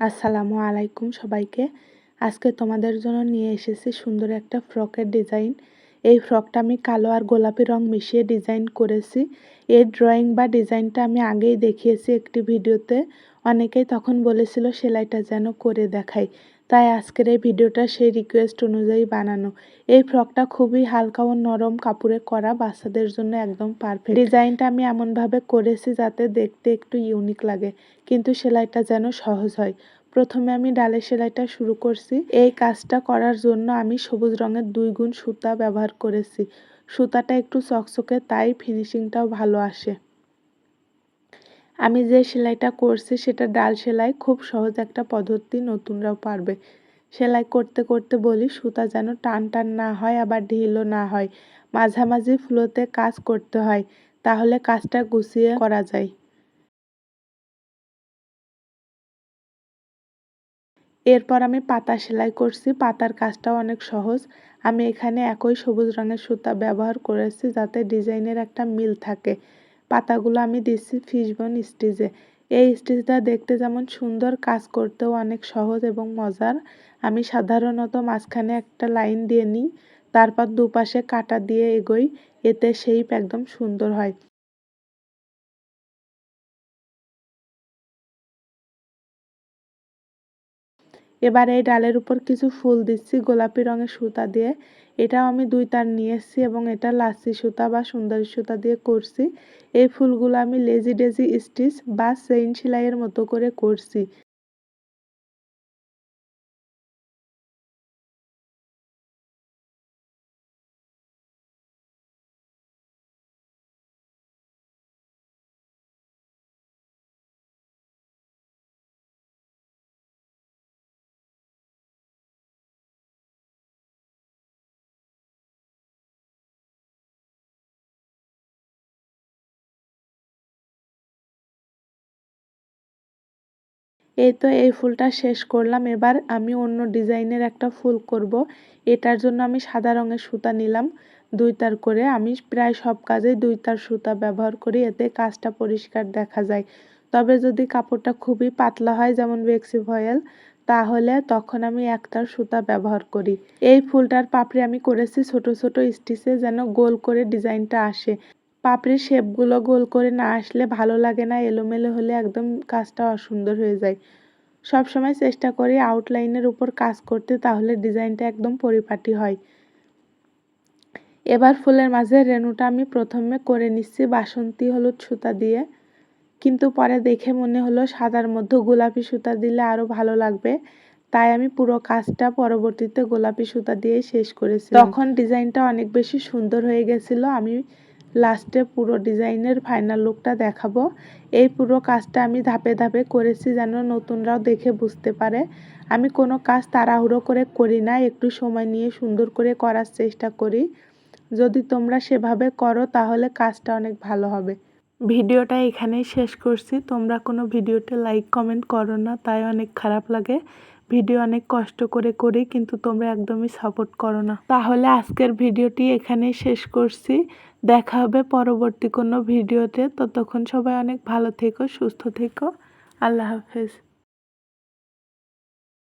আসসালামু আলাইকুম সবাইকে। আজকে তোমাদের জন্য নিয়ে এসেছি সুন্দর একটা ফ্রকের ডিজাইন এই ফ্রকটা আমি কালো আর গোলাপি রং মিশিয়ে ডিজাইন করেছি। এর ড্রয়িং বা ডিজাইনটা আমি আগেই দেখিয়েছি একটি ভিডিওতে। অনেকেই তখন বলেছিল সেলাইটা যেন করে দেখাই। তাই আজকের এই ভিডিওটা সেই রিকোয়েস্ট অনুযায়ী বানানো। এই ফ্রকটা খুবই হালকা ও নরম কাপড়ে করা বাচ্চাদের জন্য একদম পারফেক্ট ডিজাইনটা আমি এমনভাবে করেছি যাতে দেখতে একটু ইউনিক লাগে। কিন্তু সেলাইটা যেন সহজ হয়। প্রথমে আমি ডালের সেলাইটা শুরু করছি। এই কাজটা করার জন্য আমি সবুজ রঙের দুই গুণ সুতা ব্যবহার করেছি। সুতাটা একটু চকচকে, তাই ফিনিশিংটাও ভালো আসে। আমি যে সেলাইটা করছি, সেটা ডাল সেলাই খুব সহজ একটা পদ্ধতি, নতুনরাও পারবে। সেলাই করতে করতে বলি, সুতা যেন টান টান না হয়, আবার ঢিলও না হয়। মাঝামাঝি ফ্লোতে কাজ করতে হয়, তাহলে কাজটা গুছিয়ে করা যায়। এরপর আমি পাতা সেলাই করছি। পাতার কাজটাও অনেক সহজ। আমি এখানে একই সবুজ রঙের সুতা ব্যবহার করেছি যাতে ডিজাইনের একটা মিল থাকে। পাতাগুলো আমি দিচ্ছি ফিশবন স্টিচে। এই স্টিচটা দেখতে যেমন সুন্দর, কাজ করতেও অনেক সহজ এবং মজার। আমি সাধারণত মাঝখানে একটা লাইন দিয়ে নিই, তারপর দুপাশে কাটা দিয়ে এগোই, এতে শেপ একদম সুন্দর হয়। এবার এই ডালের উপর কিছু ফুল দিচ্ছি, গোলাপি রঙের সুতা দিয়ে। এটাও আমি দুই তার নিয়ে এসেছি এবং এটা লাসি সুতা বা সুন্দরী সুতা দিয়ে করছি। এই ফুলগুলো আমি লেজি ডেজি স্টিচ বা চেইন সেলাইয়ের মতো করে করছি। এই তো এই ফুলটা শেষ করলাম। এবার আমি অন্য ডিজাইনের একটা ফুল করব। এটার জন্য আমি সাদা রঙের সুতা নিলাম দুই তার করে। আমি প্রায় সব কাজে দুই তার সুতা ব্যবহার করি, এতে কাজটা পরিষ্কার দেখা যায়। তবে যদি কাপড়টা খুবই পাতলা হয়, যেমন বেক্সি ভয়েল, তাহলে তখন আমি একটার সুতা ব্যবহার করি। এই ফুলটার পাপড়ি আমি করেছি ছোট ছোট স্টিচে যেন গোল করে ডিজাইনটা আসে। পাপড়ির শেপগুলো গোল করে না আসলে ভালো লাগে না, এলোমেলো হলে একদম কাজটা অসুন্দর হয়ে যায়। সব সময় চেষ্টা করি আউটলাইনের উপর কাজ করতে, তাহলে ডিজাইনটা একদম পরিপাটি হয়। এবার ফুলের মাঝে রেনুটা আমি প্রথমে করে নিচ্ছি, বাসন্তী হলুদ সুতা দিয়ে। কিন্তু পরে দেখে মনে হলো সাদার মধ্যে গোলাপি সুতা দিলে আরও ভালো লাগবে, তাই আমি পুরো কাজটা পরবর্তীতে গোলাপি সুতা দিয়েই শেষ করেছি তখন ডিজাইনটা অনেক বেশি সুন্দর হয়ে গেছিল, আমি লাস্টে পুরো ডিজাইনের ফাইনাল লুকটা দেখাবো। এই পুরো কাজটা আমি ধাপে ধাপে করেছি যেন নতুনরাও দেখে বুঝতে পারে। আমি কোনো কাজ তাড়াহুড়ো করে করি না, একটু সময় নিয়ে সুন্দর করে করার চেষ্টা করি। যদি তোমরা সেভাবে করো তাহলে কাজটা অনেক ভালো হবে। ভিডিওটা এখানেই শেষ করছি। তোমরা কোনো ভিডিওতে লাইক কমেন্ট করো না, তাই অনেক খারাপ লাগে। ভিডিও অনেক কষ্ট করে করি, কিন্তু তোমরা একদমই সাপোর্ট করো না। তাহলে আজকের ভিডিওটি এখানেই শেষ করছি। দেখা হবে পরবর্তী কোনো ভিডিওতে। ততক্ষণ সবাই অনেক ভালো থেকো সুস্থ থেকো। আল্লাহ হাফেজ।